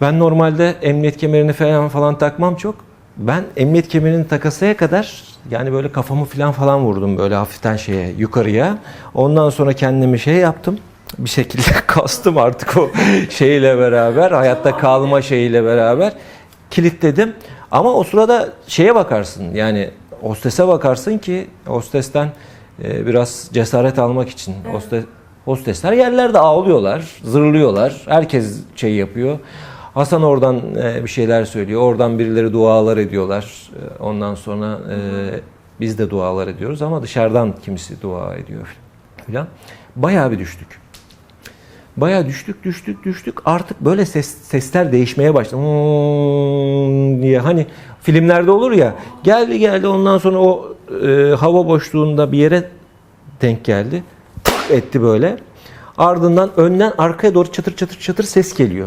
Ben normalde emniyet kemerini falan falan takmam çok. Ben emniyet kemerini takasaya kadar yani böyle kafamı falan falan vurdum böyle hafiften şeye yukarıya. Ondan sonra kendimi şey yaptım. Bir şekilde kastım artık o şeyle beraber hayatta kalma şeyiyle beraber kilitledim. Ama o sırada şeye bakarsın yani hostese bakarsın ki hostesten e, biraz cesaret almak için hostes, hostesler yerlerde ağlıyorlar, zırlıyorlar. Herkes şey yapıyor. Hasan oradan e, bir şeyler söylüyor. Oradan birileri dualar ediyorlar. E, Ondan sonra e, biz de dualar ediyoruz ama dışarıdan kimisi dua ediyor filan. Bayağı bir düştük. Bayağı düştük düştük düştük artık böyle ses, sesler değişmeye başladı Hmm diye hani filmlerde olur ya geldi geldi ondan sonra o e, hava boşluğunda bir yere denk geldi tık etti böyle ardından önden arkaya doğru çatır çatır çatır ses geliyor